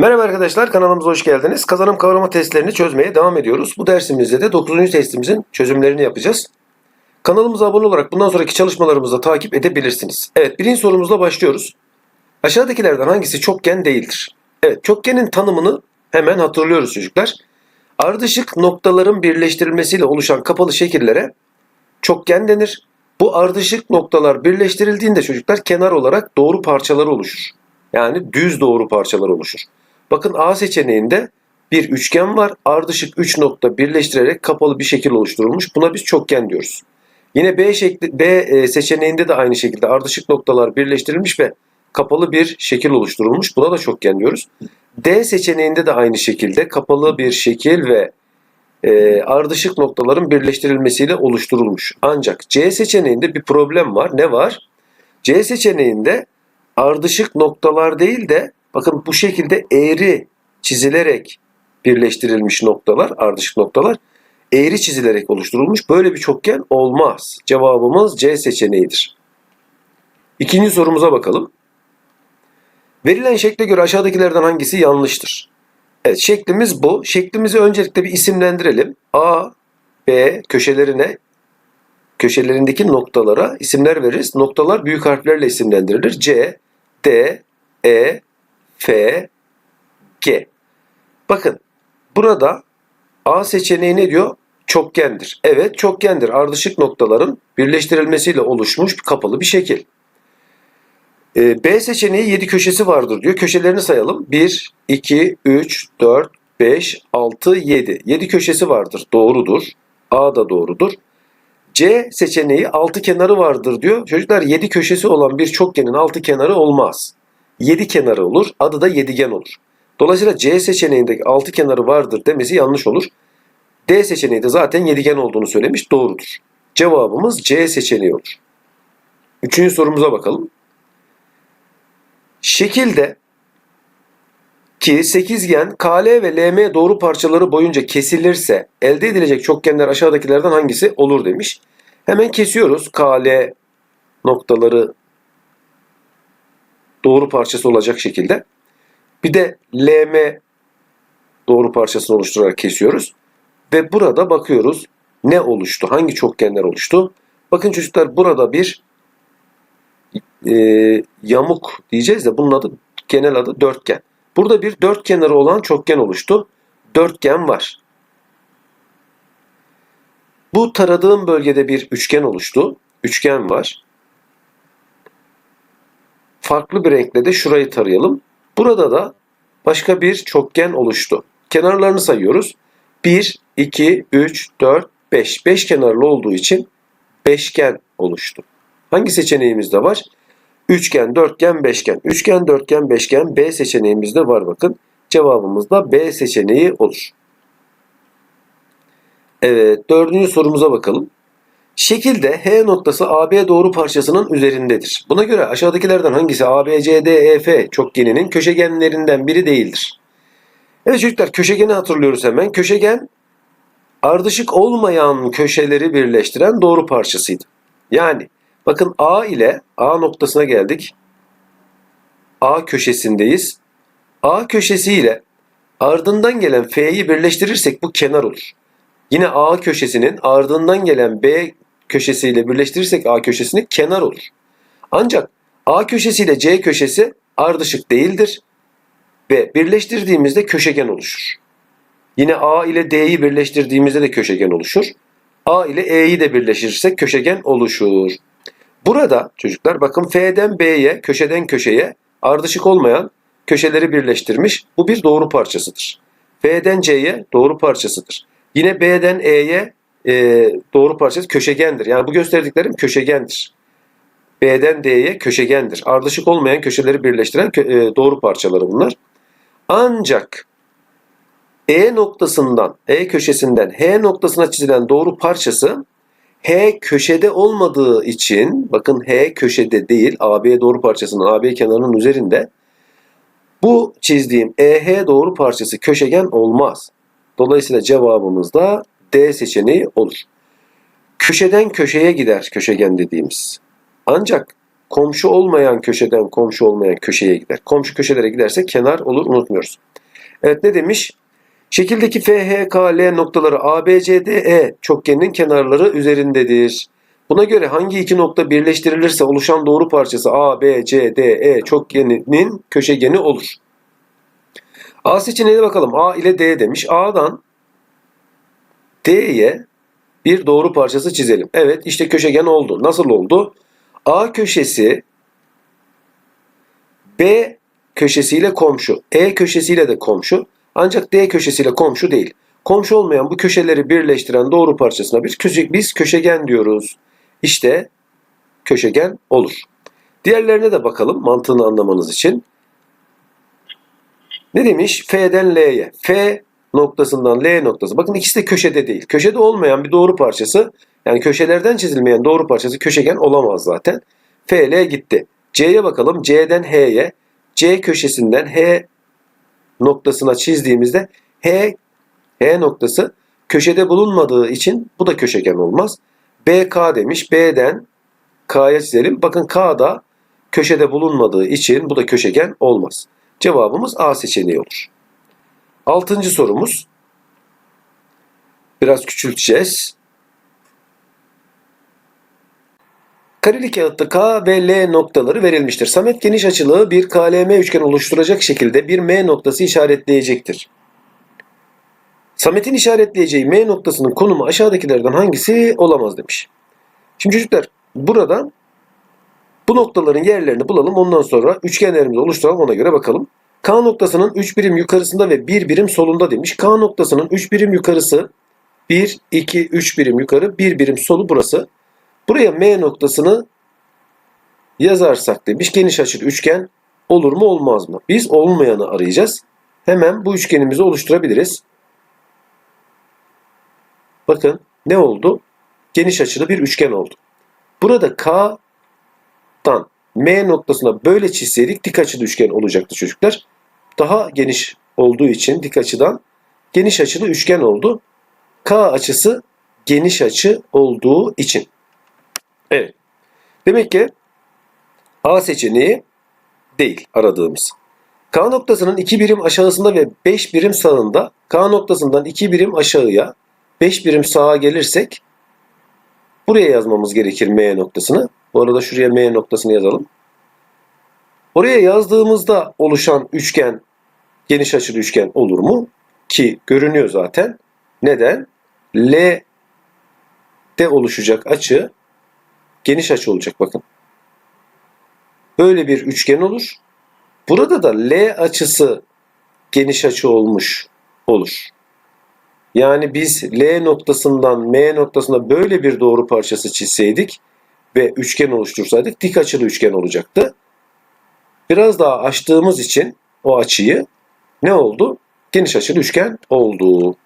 Merhaba arkadaşlar kanalımıza hoş geldiniz. Kazanım kavrama testlerini çözmeye devam ediyoruz. Bu dersimizde de 9. testimizin çözümlerini yapacağız. Kanalımıza abone olarak bundan sonraki çalışmalarımızı takip edebilirsiniz. Evet birinci sorumuzla başlıyoruz. Aşağıdakilerden hangisi çokgen değildir? Evet çokgenin tanımını hemen hatırlıyoruz çocuklar. Ardışık noktaların birleştirilmesiyle oluşan kapalı şekillere çokgen denir. Bu ardışık noktalar birleştirildiğinde çocuklar kenar olarak doğru parçaları oluşur. Yani düz doğru parçalar oluşur. Bakın A seçeneğinde bir üçgen var. Ardışık 3 nokta birleştirerek kapalı bir şekil oluşturulmuş. Buna biz çokgen diyoruz. Yine B, şekli, B e, seçeneğinde de aynı şekilde ardışık noktalar birleştirilmiş ve kapalı bir şekil oluşturulmuş. Buna da çokgen diyoruz. D seçeneğinde de aynı şekilde kapalı bir şekil ve e, ardışık noktaların birleştirilmesiyle oluşturulmuş. Ancak C seçeneğinde bir problem var. Ne var? C seçeneğinde ardışık noktalar değil de bakın bu şekilde eğri çizilerek birleştirilmiş noktalar, ardışık noktalar eğri çizilerek oluşturulmuş. Böyle bir çokgen olmaz. Cevabımız C seçeneğidir. İkinci sorumuza bakalım. Verilen şekle göre aşağıdakilerden hangisi yanlıştır? Evet şeklimiz bu. Şeklimizi öncelikle bir isimlendirelim. A, B köşelerine köşelerindeki noktalara isimler veririz. Noktalar büyük harflerle isimlendirilir. C, D, E, F, G. Bakın burada A seçeneği ne diyor? Çokgendir. Evet çokgendir. Ardışık noktaların birleştirilmesiyle oluşmuş kapalı bir şekil. Ee, B seçeneği 7 köşesi vardır diyor. Köşelerini sayalım. 1, 2, 3, 4, 5, 6, 7. 7 köşesi vardır. Doğrudur. A da doğrudur. C seçeneği 6 kenarı vardır diyor. Çocuklar 7 köşesi olan bir çokgenin 6 kenarı olmaz. 7 kenarı olur. Adı da yedigen olur. Dolayısıyla C seçeneğindeki 6 kenarı vardır demesi yanlış olur. D seçeneği de zaten yedigen olduğunu söylemiş. Doğrudur. Cevabımız C seçeneği olur. Üçüncü sorumuza bakalım. Şekilde ki sekizgen KL ve LM doğru parçaları boyunca kesilirse elde edilecek çokgenler aşağıdakilerden hangisi olur demiş. Hemen kesiyoruz. KL noktaları doğru parçası olacak şekilde. Bir de LM doğru parçasını oluşturarak kesiyoruz. Ve burada bakıyoruz ne oluştu? Hangi çokgenler oluştu? Bakın çocuklar burada bir e, yamuk diyeceğiz de bunun adı genel adı dörtgen. Burada bir dört kenarı olan çokgen oluştu. Dörtgen var. Bu taradığım bölgede bir üçgen oluştu. Üçgen var. Farklı bir renkle de şurayı tarayalım. Burada da başka bir çokgen oluştu. Kenarlarını sayıyoruz. 1, 2, 3, 4, 5. 5 kenarlı olduğu için beşgen oluştu. Hangi seçeneğimizde var? Üçgen, dörtgen, beşgen. Üçgen, dörtgen, beşgen B seçeneğimizde var bakın. Cevabımız da B seçeneği olur. Evet dördüncü sorumuza bakalım. Şekilde H noktası AB doğru parçasının üzerindedir. Buna göre aşağıdakilerden hangisi ABCDEF çokgeninin köşegenlerinden biri değildir? Evet çocuklar köşegeni hatırlıyoruz hemen. Köşegen ardışık olmayan köşeleri birleştiren doğru parçasıydı. Yani bakın A ile A noktasına geldik. A köşesindeyiz. A köşesi ile ardından gelen F'yi birleştirirsek bu kenar olur. Yine A köşesinin ardından gelen B köşesiyle birleştirirsek A köşesini kenar olur. Ancak A köşesi ile C köşesi ardışık değildir ve birleştirdiğimizde köşegen oluşur. Yine A ile D'yi birleştirdiğimizde de köşegen oluşur. A ile E'yi de birleştirirsek köşegen oluşur. Burada çocuklar bakın F'den B'ye, köşeden köşeye ardışık olmayan köşeleri birleştirmiş. Bu bir doğru parçasıdır. F'den C'ye doğru parçasıdır. Yine B'den E'ye e, doğru parçası köşegendir. Yani bu gösterdiklerim köşegendir. B'den D'ye köşegendir. Ardışık olmayan köşeleri birleştiren kö- e, doğru parçaları bunlar. Ancak E noktasından, E köşesinden H noktasına çizilen doğru parçası H köşede olmadığı için bakın H köşede değil AB doğru parçasının AB kenarının üzerinde bu çizdiğim EH doğru parçası köşegen olmaz. Dolayısıyla cevabımız da D seçeneği olur. Köşeden köşeye gider köşegen dediğimiz. Ancak komşu olmayan köşeden komşu olmayan köşeye gider. Komşu köşelere giderse kenar olur unutmuyoruz. Evet ne demiş? Şekildeki FHKL noktaları ABCDE çokgeninin kenarları üzerindedir. Buna göre hangi iki nokta birleştirilirse oluşan doğru parçası ABCDE çokgeninin köşegeni olur. A seçeneğine bakalım. A ile D demiş. A'dan D'ye bir doğru parçası çizelim. Evet işte köşegen oldu. Nasıl oldu? A köşesi B köşesiyle komşu. E köşesiyle de komşu. Ancak D köşesiyle komşu değil. Komşu olmayan bu köşeleri birleştiren doğru parçasına bir köşe, biz köşegen diyoruz. İşte köşegen olur. Diğerlerine de bakalım mantığını anlamanız için. Ne demiş? F'den L'ye. F noktasından L noktası. Bakın ikisi de köşede değil. Köşede olmayan bir doğru parçası yani köşelerden çizilmeyen doğru parçası köşegen olamaz zaten. F, L gitti. C'ye bakalım. C'den H'ye. C köşesinden H noktasına çizdiğimizde H, H noktası köşede bulunmadığı için bu da köşegen olmaz. BK demiş. B'den K'ya çizelim. Bakın K da köşede bulunmadığı için bu da köşegen olmaz. Cevabımız A seçeneği olur. Altıncı sorumuz. Biraz küçülteceğiz. Kareli kağıtta K ve L noktaları verilmiştir. Samet geniş açılı bir KLM üçgen oluşturacak şekilde bir M noktası işaretleyecektir. Samet'in işaretleyeceği M noktasının konumu aşağıdakilerden hangisi olamaz demiş. Şimdi çocuklar burada bu noktaların yerlerini bulalım. Ondan sonra üçgenlerimizi oluşturalım ona göre bakalım. K noktasının 3 birim yukarısında ve 1 birim solunda demiş. K noktasının 3 birim yukarısı 1, 2, 3 birim yukarı, 1 birim solu burası. Buraya M noktasını yazarsak demiş geniş açılı üçgen olur mu olmaz mı? Biz olmayanı arayacağız. Hemen bu üçgenimizi oluşturabiliriz. Bakın ne oldu? Geniş açılı bir üçgen oldu. Burada K'dan M noktasına böyle çizseydik dik açılı üçgen olacaktı çocuklar. Daha geniş olduğu için dik açıdan geniş açılı üçgen oldu. K açısı geniş açı olduğu için. Evet. Demek ki A seçeneği değil aradığımız. K noktasının 2 birim aşağısında ve 5 birim sağında K noktasından 2 birim aşağıya 5 birim sağa gelirsek buraya yazmamız gerekir M noktasını. Bu arada şuraya M noktasını yazalım. Oraya yazdığımızda oluşan üçgen geniş açılı üçgen olur mu? Ki görünüyor zaten. Neden? L'de oluşacak açı geniş açı olacak bakın. Böyle bir üçgen olur. Burada da L açısı geniş açı olmuş olur. Yani biz L noktasından M noktasına böyle bir doğru parçası çizseydik ve üçgen oluştursaydık dik açılı üçgen olacaktı. Biraz daha açtığımız için o açıyı ne oldu? Geniş açılı üçgen oldu.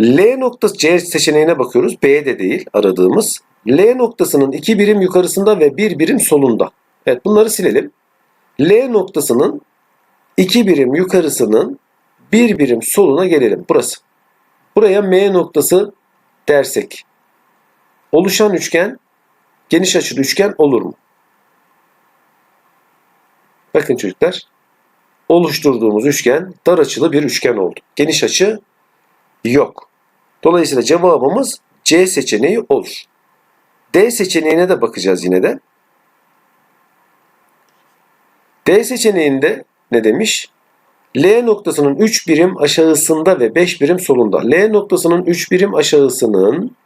L noktası C seçeneğine bakıyoruz. B de değil aradığımız. L noktasının iki birim yukarısında ve bir birim solunda. Evet bunları silelim. L noktasının iki birim yukarısının bir birim soluna gelelim. Burası. Buraya M noktası dersek oluşan üçgen geniş açılı üçgen olur mu? Bakın çocuklar oluşturduğumuz üçgen dar açılı bir üçgen oldu. Geniş açı yok. Dolayısıyla cevabımız C seçeneği olur. D seçeneğine de bakacağız yine de. D seçeneğinde ne demiş? L noktasının 3 birim aşağısında ve 5 birim solunda. L noktasının 3 birim aşağısının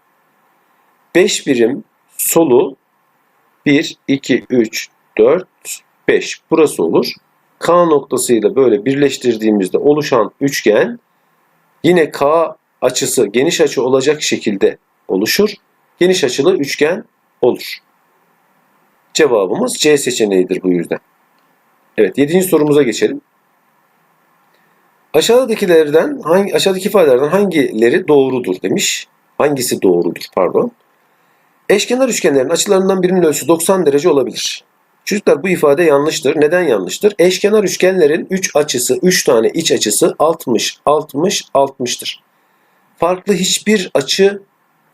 5 birim solu 1, 2, 3, 4, 5. Burası olur. K noktasıyla böyle birleştirdiğimizde oluşan üçgen yine K açısı geniş açı olacak şekilde oluşur. Geniş açılı üçgen olur. Cevabımız C seçeneğidir bu yüzden. Evet 7. sorumuza geçelim. Aşağıdakilerden hangi aşağıdaki ifadelerden hangileri doğrudur demiş. Hangisi doğrudur pardon. Eşkenar üçgenlerin açılarından birinin ölçüsü 90 derece olabilir. Çocuklar bu ifade yanlıştır. Neden yanlıştır? Eşkenar üçgenlerin 3 açısı, 3 tane iç açısı 60, 60, 60'tır. Farklı hiçbir açı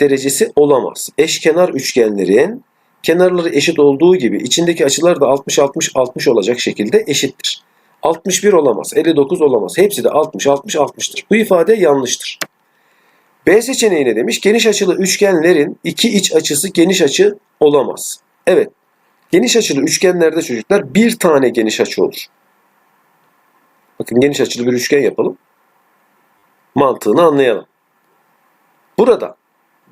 derecesi olamaz. Eşkenar üçgenlerin kenarları eşit olduğu gibi içindeki açılar da 60 60 60 olacak şekilde eşittir. 61 olamaz, 59 olamaz. Hepsi de 60 60 60'tır. Bu ifade yanlıştır. B seçeneği ne demiş? Geniş açılı üçgenlerin iki iç açısı geniş açı olamaz. Evet. Geniş açılı üçgenlerde çocuklar bir tane geniş açı olur. Bakın geniş açılı bir üçgen yapalım. Mantığını anlayalım. Burada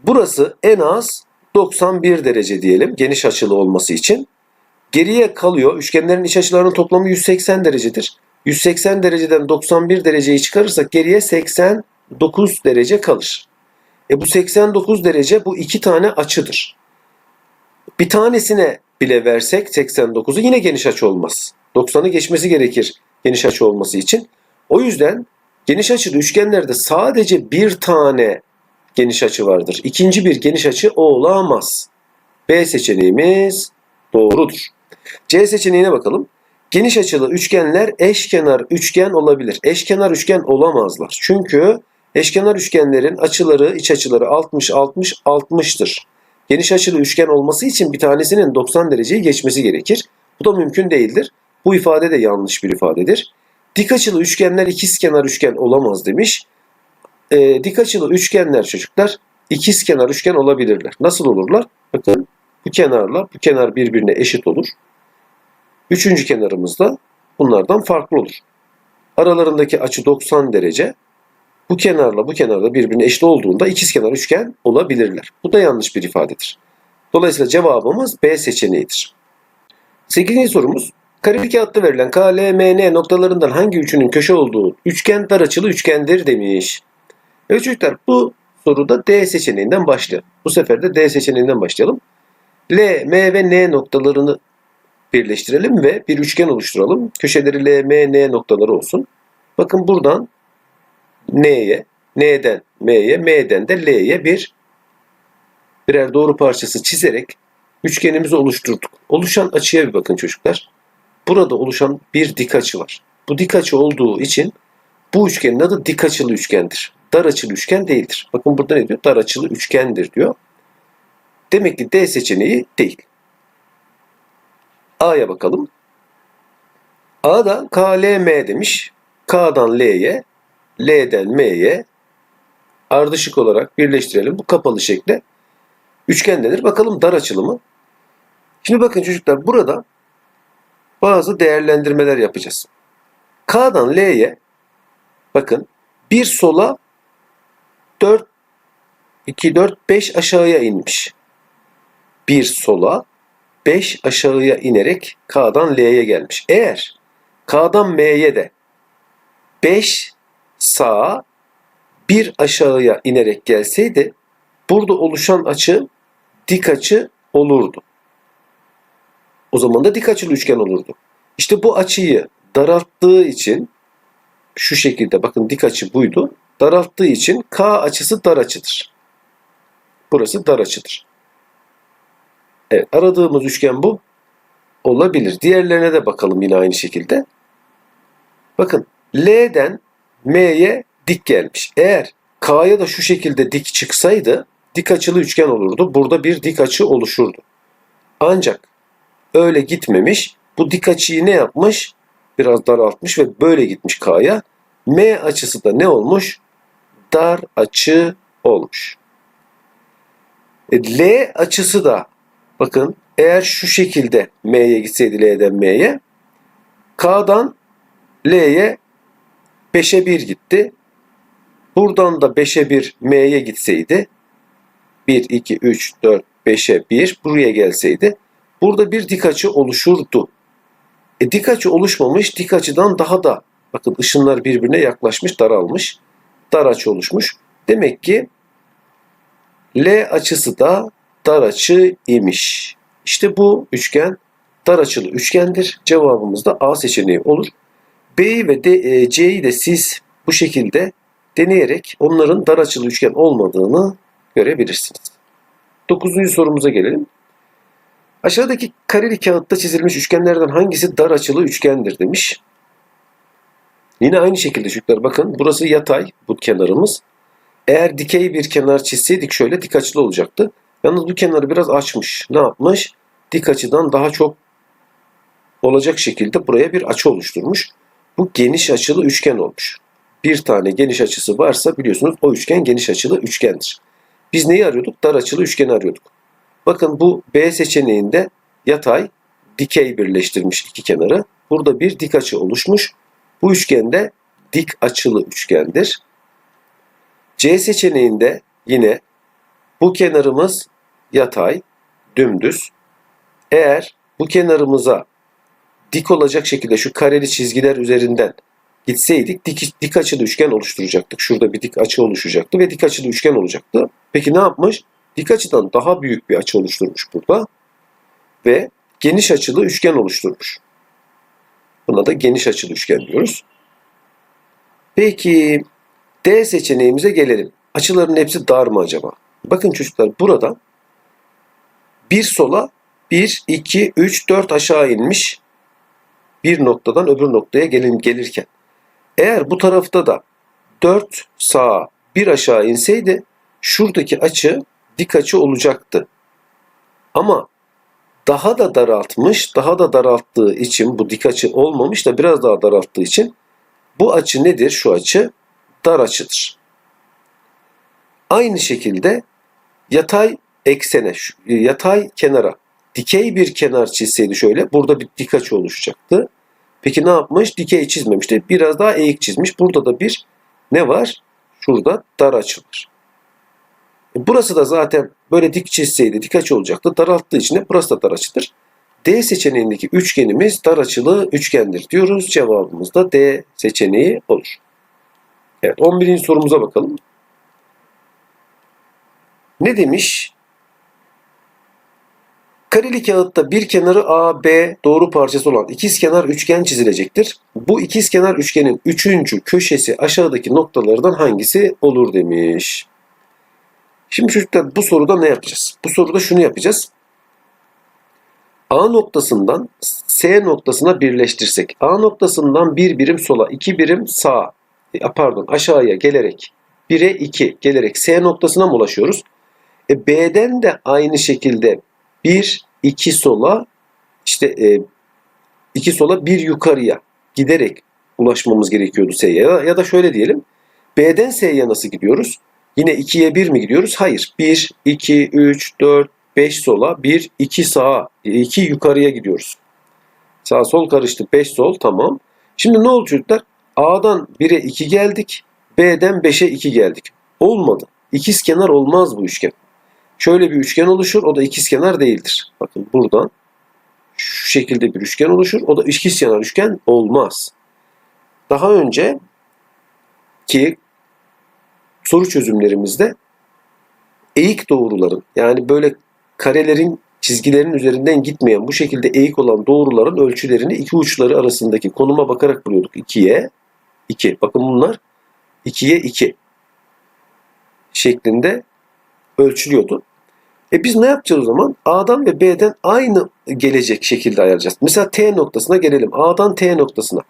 burası en az 91 derece diyelim geniş açılı olması için. Geriye kalıyor. Üçgenlerin iç açılarının toplamı 180 derecedir. 180 dereceden 91 dereceyi çıkarırsak geriye 89 derece kalır. E bu 89 derece bu iki tane açıdır. Bir tanesine bile versek 89'u yine geniş açı olmaz. 90'ı geçmesi gerekir geniş açı olması için. O yüzden geniş açılı üçgenlerde sadece bir tane geniş açı vardır. İkinci bir geniş açı olamaz. B seçeneğimiz doğrudur. C seçeneğine bakalım. Geniş açılı üçgenler eşkenar üçgen olabilir. Eşkenar üçgen olamazlar. Çünkü eşkenar üçgenlerin açıları, iç açıları 60 60 60'tır. Geniş açılı üçgen olması için bir tanesinin 90 dereceyi geçmesi gerekir. Bu da mümkün değildir. Bu ifade de yanlış bir ifadedir. Dik açılı üçgenler ikizkenar üçgen olamaz demiş. E, dik açılı üçgenler çocuklar ikizkenar üçgen olabilirler. Nasıl olurlar? Bakın bu kenarla bu kenar birbirine eşit olur. Üçüncü kenarımız da bunlardan farklı olur. Aralarındaki açı 90 derece. Bu kenarla bu kenarda birbirine eşit olduğunda ikizkenar üçgen olabilirler. Bu da yanlış bir ifadedir. Dolayısıyla cevabımız B seçeneğidir. 8. sorumuz. Kareli kağıtta verilen K, L, M, N noktalarından hangi üçünün köşe olduğu üçgen dar açılı üçgendir demiş. Evet çocuklar bu soruda D seçeneğinden başlayalım. Bu sefer de D seçeneğinden başlayalım. L, M ve N noktalarını birleştirelim ve bir üçgen oluşturalım. Köşeleri L, M, N noktaları olsun. Bakın buradan N'ye, N'den M'ye, M'den de L'ye bir birer doğru parçası çizerek üçgenimizi oluşturduk. Oluşan açıya bir bakın çocuklar. Burada oluşan bir dik açı var. Bu dik açı olduğu için bu üçgenin adı dik açılı üçgendir. Dar açılı üçgen değildir. Bakın burada ne diyor? Dar açılı üçgendir diyor. Demek ki D seçeneği değil. A'ya bakalım. A'da K, L, M demiş. K'dan L'ye, L'den M'ye ardışık olarak birleştirelim. Bu kapalı şekle üçgen denir. Bakalım dar açılı mı? Şimdi bakın çocuklar burada bazı değerlendirmeler yapacağız. K'dan L'ye bakın bir sola 4 2 4 5 aşağıya inmiş. Bir sola 5 aşağıya inerek K'dan L'ye gelmiş. Eğer K'dan M'ye de 5 sağa bir aşağıya inerek gelseydi burada oluşan açı dik açı olurdu. O zaman da dik açılı üçgen olurdu. İşte bu açıyı daralttığı için şu şekilde bakın dik açı buydu. Daralttığı için K açısı dar açıdır. Burası dar açıdır. Evet aradığımız üçgen bu. Olabilir. Diğerlerine de bakalım yine aynı şekilde. Bakın L'den M'ye dik gelmiş. Eğer K'ya da şu şekilde dik çıksaydı dik açılı üçgen olurdu. Burada bir dik açı oluşurdu. Ancak öyle gitmemiş. Bu dik açıyı ne yapmış? Biraz daraltmış ve böyle gitmiş K'ya. M açısı da ne olmuş? Dar açı olmuş. E, L açısı da bakın eğer şu şekilde M'ye gitseydi L'den M'ye K'dan L'ye 5'e 1 gitti. Buradan da 5'e 1 M'ye gitseydi 1, 2, 3, 4, 5'e 1 buraya gelseydi burada bir dik açı oluşurdu. E, dik açı oluşmamış dik açıdan daha da bakın ışınlar birbirine yaklaşmış daralmış. Dar açı oluşmuş. Demek ki L açısı da dar açı imiş. İşte bu üçgen dar açılı üçgendir. Cevabımız da A seçeneği olur. B'yi ve D, e, C'yi de siz bu şekilde deneyerek onların dar açılı üçgen olmadığını görebilirsiniz. Dokuzuncu sorumuza gelelim. Aşağıdaki kareli kağıtta çizilmiş üçgenlerden hangisi dar açılı üçgendir demiş. Yine aynı şekilde çocuklar bakın burası yatay bu kenarımız. Eğer dikey bir kenar çizseydik şöyle dik açılı olacaktı. Yalnız bu kenarı biraz açmış. Ne yapmış? Dik açıdan daha çok olacak şekilde buraya bir açı oluşturmuş. Bu geniş açılı üçgen olmuş. Bir tane geniş açısı varsa biliyorsunuz o üçgen geniş açılı üçgendir. Biz neyi arıyorduk? Dar açılı üçgeni arıyorduk. Bakın bu B seçeneğinde yatay, dikey birleştirmiş iki kenarı. Burada bir dik açı oluşmuş. Bu üçgende dik açılı üçgendir. C seçeneğinde yine bu kenarımız yatay, dümdüz. Eğer bu kenarımıza dik olacak şekilde şu kareli çizgiler üzerinden gitseydik dik, dik açılı üçgen oluşturacaktık. Şurada bir dik açı oluşacaktı ve dik açılı üçgen olacaktı. Peki ne yapmış? Dik açıdan daha büyük bir açı oluşturmuş burada ve geniş açılı üçgen oluşturmuş. Buna da geniş açılı üçgen diyoruz. Peki D seçeneğimize gelelim. Açıların hepsi dar mı acaba? Bakın çocuklar burada bir sola 1, 2, 3, 4 aşağı inmiş bir noktadan öbür noktaya gelin gelirken. Eğer bu tarafta da 4 sağa 1 aşağı inseydi şuradaki açı dik açı olacaktı. Ama daha da daraltmış, daha da daralttığı için bu dik açı olmamış da biraz daha daralttığı için bu açı nedir? Şu açı dar açıdır. Aynı şekilde yatay eksene, yatay kenara dikey bir kenar çizseydi şöyle burada bir dik açı oluşacaktı. Peki ne yapmış? Dikey çizmemişti. Biraz daha eğik çizmiş. Burada da bir ne var? Şurada dar açı var. E, burası da zaten böyle dik çizseydi dik açı olacaktı. Daralttığı için de burası da dar açıdır. D seçeneğindeki üçgenimiz dar açılı üçgendir diyoruz. Cevabımız da D seçeneği olur. Evet 11. sorumuza bakalım. Ne demiş? Kareli kağıtta bir kenarı A, B doğru parçası olan ikizkenar üçgen çizilecektir. Bu ikizkenar üçgenin üçüncü köşesi aşağıdaki noktalardan hangisi olur demiş. Şimdi çocuklar bu soruda ne yapacağız? Bu soruda şunu yapacağız. A noktasından S noktasına birleştirsek. A noktasından bir birim sola, iki birim sağa, e, pardon aşağıya gelerek 1'e 2 gelerek S noktasına mı ulaşıyoruz? E, B'den de aynı şekilde 1, 2 sola işte e, 2 sola 1 yukarıya giderek ulaşmamız gerekiyordu S'ye. Ya, ya da şöyle diyelim. B'den S'ye nasıl gidiyoruz? Yine 2'ye 1 mi gidiyoruz? Hayır. 1, 2, 3, 4, 5 sola, 1, 2 sağa, 2 yukarıya gidiyoruz. Sağ sol karıştı. 5 sol tamam. Şimdi ne oldu çocuklar? A'dan 1'e 2 geldik. B'den 5'e 2 geldik. Olmadı. İkiz kenar olmaz bu üçgen. Şöyle bir üçgen oluşur. O da ikizkenar değildir. Bakın buradan şu şekilde bir üçgen oluşur. O da ikizkenar üçgen olmaz. Daha önce ki soru çözümlerimizde eğik doğruların yani böyle karelerin çizgilerin üzerinden gitmeyen bu şekilde eğik olan doğruların ölçülerini iki uçları arasındaki konuma bakarak buluyorduk. 2'ye 2. Bakın bunlar 2'ye 2 şeklinde ölçülüyordu. E biz ne yapacağız o zaman? A'dan ve B'den aynı gelecek şekilde ayarlayacağız. Mesela T noktasına gelelim. A'dan T noktasına.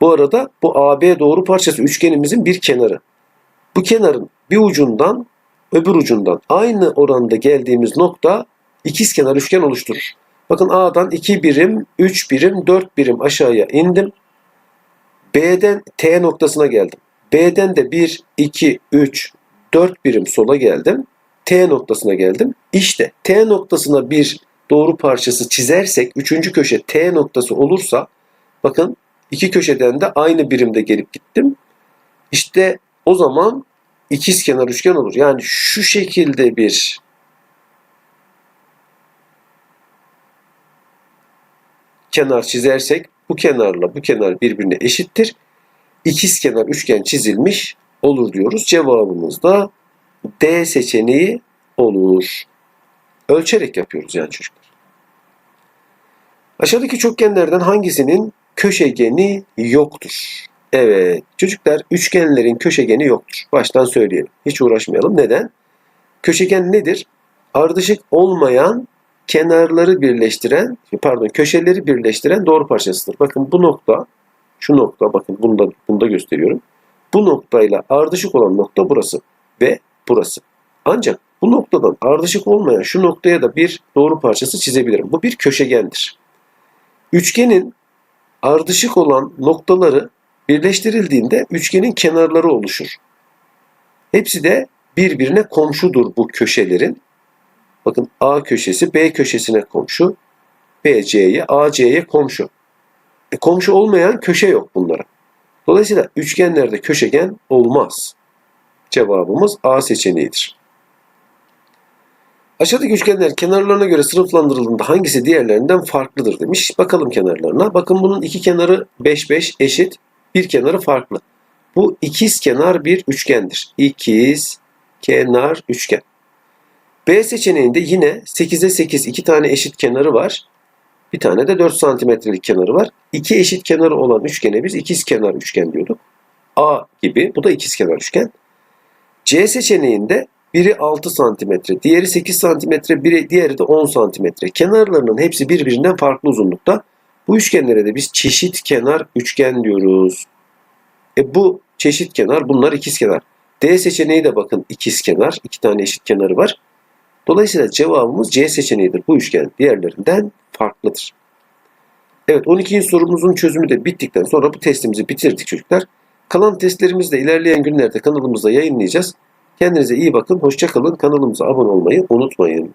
Bu arada bu AB doğru parçası üçgenimizin bir kenarı. Bu kenarın bir ucundan öbür ucundan aynı oranda geldiğimiz nokta ikizkenar üçgen oluşturur. Bakın A'dan 2 birim, 3 birim, 4 birim aşağıya indim. B'den T noktasına geldim. B'den de 1, 2, 3, 4 birim sola geldim. T noktasına geldim. İşte T noktasına bir doğru parçası çizersek üçüncü köşe T noktası olursa bakın iki köşeden de aynı birimde gelip gittim. İşte o zaman ikiz kenar üçgen olur. Yani şu şekilde bir kenar çizersek bu kenarla bu kenar birbirine eşittir. İkiz kenar üçgen çizilmiş olur diyoruz. Cevabımız da D seçeneği olur. Ölçerek yapıyoruz yani çocuklar. Aşağıdaki çokgenlerden hangisinin köşegeni yoktur? Evet çocuklar üçgenlerin köşegeni yoktur. Baştan söyleyelim. Hiç uğraşmayalım. Neden? Köşegen nedir? Ardışık olmayan kenarları birleştiren, pardon köşeleri birleştiren doğru parçasıdır. Bakın bu nokta, şu nokta, bakın bunu da, bunu da gösteriyorum. Bu noktayla ardışık olan nokta burası ve burası. Ancak bu noktadan ardışık olmayan şu noktaya da bir doğru parçası çizebilirim. Bu bir köşegendir. Üçgenin ardışık olan noktaları birleştirildiğinde üçgenin kenarları oluşur. Hepsi de birbirine komşudur bu köşelerin. Bakın A köşesi B köşesine komşu. BC'ye, AC'ye komşu. E, komşu olmayan köşe yok bunlara. Dolayısıyla üçgenlerde köşegen olmaz. Cevabımız A seçeneğidir. Aşağıdaki üçgenler kenarlarına göre sınıflandırıldığında hangisi diğerlerinden farklıdır demiş. Bakalım kenarlarına. Bakın bunun iki kenarı 5 5 eşit. Bir kenarı farklı. Bu ikiz kenar bir üçgendir. İkiz kenar üçgen. B seçeneğinde yine 8'e 8 iki tane eşit kenarı var. Bir tane de 4 santimetrelik kenarı var. İki eşit kenarı olan üçgene biz ikiz kenar üçgen diyorduk. A gibi. Bu da ikiz kenar üçgen. C seçeneğinde biri 6 santimetre, diğeri 8 santimetre, biri, diğeri de 10 santimetre. Kenarlarının hepsi birbirinden farklı uzunlukta. Bu üçgenlere de biz çeşit kenar üçgen diyoruz. E bu çeşit kenar, bunlar ikiz kenar. D seçeneği de bakın ikiz kenar, iki tane eşit kenarı var. Dolayısıyla cevabımız C seçeneğidir. Bu üçgen diğerlerinden farklıdır. Evet 12. sorumuzun çözümü de bittikten sonra bu testimizi bitirdik çocuklar. Kalan testlerimizi de ilerleyen günlerde kanalımızda yayınlayacağız. Kendinize iyi bakın, hoşça kalın. Kanalımıza abone olmayı unutmayın.